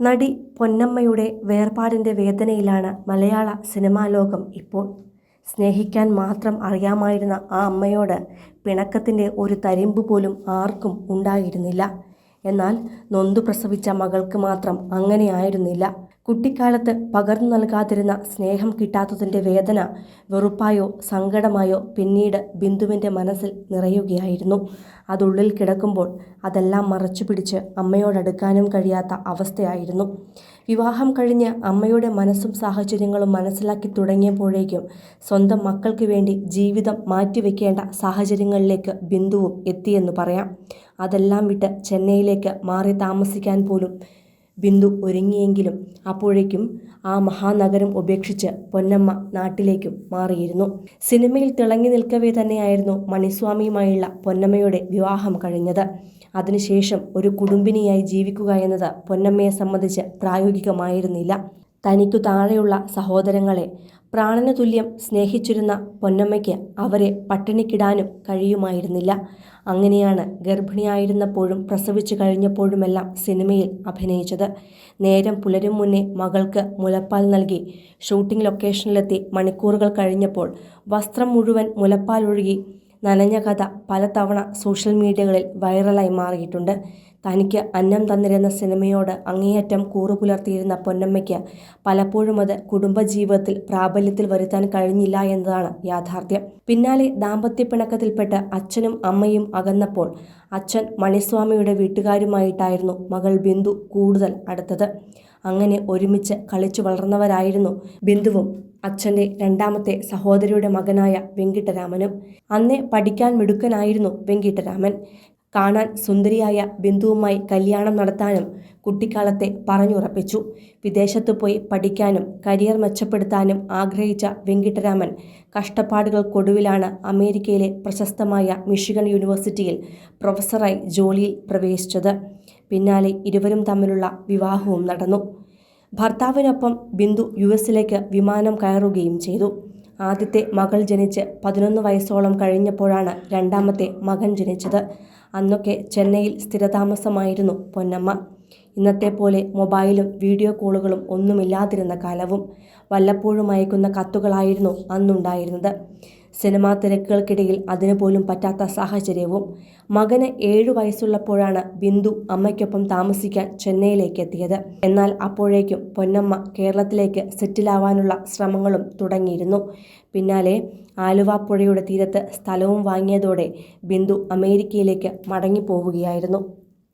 നടി പൊന്നമ്മയുടെ വേർപാടിന്റെ വേദനയിലാണ് മലയാള സിനിമാ ലോകം ഇപ്പോൾ. സ്നേഹിക്കാൻ മാത്രം അറിയാമായിരുന്ന ആ അമ്മയോട് പിണക്കത്തിന്റെ ഒരു തരിമ്പ് പോലും ആർക്കും ഉണ്ടായിരുന്നില്ല. എന്നാൽ നൊന്തു പ്രസവിച്ച മകൾക്ക് മാത്രം അങ്ങനെയായിരുന്നില്ല. കുട്ടിക്കാലത്ത് പകർന്നു നൽകാതിരുന്ന സ്നേഹം കിട്ടാത്തതിന്റെ വേദന വെറുപ്പായോ സങ്കടമായോ പിന്നീട് ബിന്ദുവിന്റെ മനസ്സിൽ നിറയുകയായിരുന്നു. അതുള്ളിൽ കിടക്കുമ്പോൾ അതെല്ലാം മറച്ചു പിടിച്ച് അമ്മയോടടുക്കാനും കഴിയാത്ത അവസ്ഥയായിരുന്നു. വിവാഹം കഴിഞ്ഞ് അമ്മയുടെ മനസ്സും സാഹചര്യങ്ങളും മനസ്സിലാക്കി തുടങ്ങിയപ്പോഴേക്കും സ്വന്തം മക്കൾക്ക് വേണ്ടി ജീവിതം മാറ്റിവെക്കേണ്ട സാഹചര്യങ്ങളിലേക്ക് ബിന്ദുവും എത്തിയെന്ന് പറയാം. അതെല്ലാം വിട്ട് ചെന്നൈയിലേക്ക് മാറി താമസിക്കാൻ പോലും ബിന്ദു ഒരുങ്ങിയെങ്കിലും അപ്പോഴേക്കും ആ മഹാനഗരം ഉപേക്ഷിച്ച് പൊന്നമ്മ നാട്ടിലേക്കും മാറിയിരുന്നു. സിനിമയിൽ തിളങ്ങി നിൽക്കവേ തന്നെയായിരുന്നു മണിസ്വാമിയുമായുള്ള പൊന്നമ്മയുടെ വിവാഹം കഴിഞ്ഞത്. അതിനുശേഷം ഒരു കുടുംബിനിയായി ജീവിക്കുക എന്നത് പൊന്നമ്മയെ സംബന്ധിച്ച് പ്രായോഗികമായിരുന്നില്ല. തനിക്കു താഴെയുള്ള സഹോദരങ്ങളെ. പ്രാണന തുല്യം സ്നേഹിച്ചിരുന്ന പൊന്നമ്മയ്ക്ക് അവരെ പട്ടിണിക്കിടാനും കഴിയുമായിരുന്നില്ല. അങ്ങനെയാണ് ഗർഭിണിയായിരുന്നപ്പോഴും പ്രസവിച്ചു കഴിഞ്ഞപ്പോഴുമെല്ലാം സിനിമയിൽ അഭിനയിച്ചത്. നേരം പുലരും മുന്നേ മകൾക്ക് മുലപ്പാൽ നൽകി ഷൂട്ടിംഗ് ലൊക്കേഷനിലെത്തി മണിക്കൂറുകൾ കഴിഞ്ഞപ്പോൾ വസ്ത്രം മുഴുവൻ മുലപ്പാൽ ഒഴുകി നനഞ്ഞ കഥ പലതവണ സോഷ്യൽ മീഡിയകളിൽ വൈറലായി മാറിയിട്ടുണ്ട്. തനിക്ക് അന്നം തന്നിരുന്ന സിനിമയോട് അങ്ങേയറ്റം കൂറു പുലർത്തിയിരുന്ന പൊന്നമ്മയ്ക്ക് പലപ്പോഴും അത് കുടുംബജീവിതത്തിൽ പ്രാബല്യത്തിൽ വരുത്താൻ കഴിഞ്ഞില്ല എന്നതാണ് യാഥാർത്ഥ്യം. പിന്നാലെ ദാമ്പത്യ പിണക്കത്തിൽപ്പെട്ട് അച്ഛനും അമ്മയും അകന്നപ്പോൾ അച്ഛൻ മണിസ്വാമിയുടെ വീട്ടുകാരുമായിട്ടായിരുന്നു മകൾ ബിന്ദു കൂടുതൽ അടുത്തത്. അങ്ങനെ ഒരുമിച്ച് കളിച്ചു വളർന്നവരായിരുന്നു ബിന്ദുവും അച്ഛന്റെ രണ്ടാമത്തെ സഹോദരിയുടെ മകനായ വെങ്കിട്ടരാമനും. അന്നേ പഠിക്കാൻ മിടുക്കനായിരുന്നു വെങ്കിട്ടരാമൻ. കാണാൻ സുന്ദരിയായ ബിന്ദുവുമായി കല്യാണം നടത്താനും കുട്ടിക്കാലത്തെ പറഞ്ഞുറപ്പിച്ചു. വിദേശത്തു പോയി പഠിക്കാനും കരിയർ മെച്ചപ്പെടുത്താനും ആഗ്രഹിച്ച വെങ്കിട്ടരാമൻ കഷ്ടപ്പാടുകൾക്കൊടുവിലാണ് അമേരിക്കയിലെ പ്രശസ്തമായ മിഷിഗൺ യൂണിവേഴ്സിറ്റിയിൽ പ്രൊഫസറായി ജോലിയിൽ പ്രവേശിച്ചത്. പിന്നാലെ ഇരുവരും തമ്മിലുള്ള വിവാഹവും നടന്നു. ഭർത്താവിനൊപ്പം ബിന്ദു യു എസിലേക്ക് വിമാനം കയറുകയും ചെയ്തു. ആദ്യത്തെ മകൾ ജനിച്ച് പതിനൊന്ന് വയസ്സോളം കഴിഞ്ഞപ്പോഴാണ് രണ്ടാമത്തെ മകൻ ജനിച്ചത്. അന്നൊക്കെ ചെന്നൈയിൽ സ്ഥിരതാമസമായിരുന്നു പൊന്നമ്മ. ഇന്നത്തെ പോലെ മൊബൈലും വീഡിയോ കോളുകളും ഒന്നുമില്ലാതിരുന്ന കാലവും വല്ലപ്പോഴും അയക്കുന്ന കത്തുകളായിരുന്നു അന്നുണ്ടായിരുന്നത്. സിനിമാ തിരക്കുകൾക്കിടയിൽ അതിനു പോലും പറ്റാത്ത സാഹചര്യവും മകന് ഏഴു വയസ്സുള്ളപ്പോഴാണ് ബിന്ദു അമ്മയ്ക്കൊപ്പം താമസിക്കാൻ ചെന്നൈയിലേക്ക് എത്തിയത് എന്നാൽ അപ്പോഴേക്കും പൊന്നമ്മ കേരളത്തിലേക്ക് സെറ്റിലാവാനുള്ള ശ്രമങ്ങളും തുടങ്ങിയിരുന്നു. പിന്നാലെ ആലുവ പുഴയുടെ തീരത്ത് സ്ഥലവും വാങ്ങിയതോടെ ബിന്ദു അമേരിക്കയിലേക്ക് മടങ്ങിപ്പോവുകയായിരുന്നു.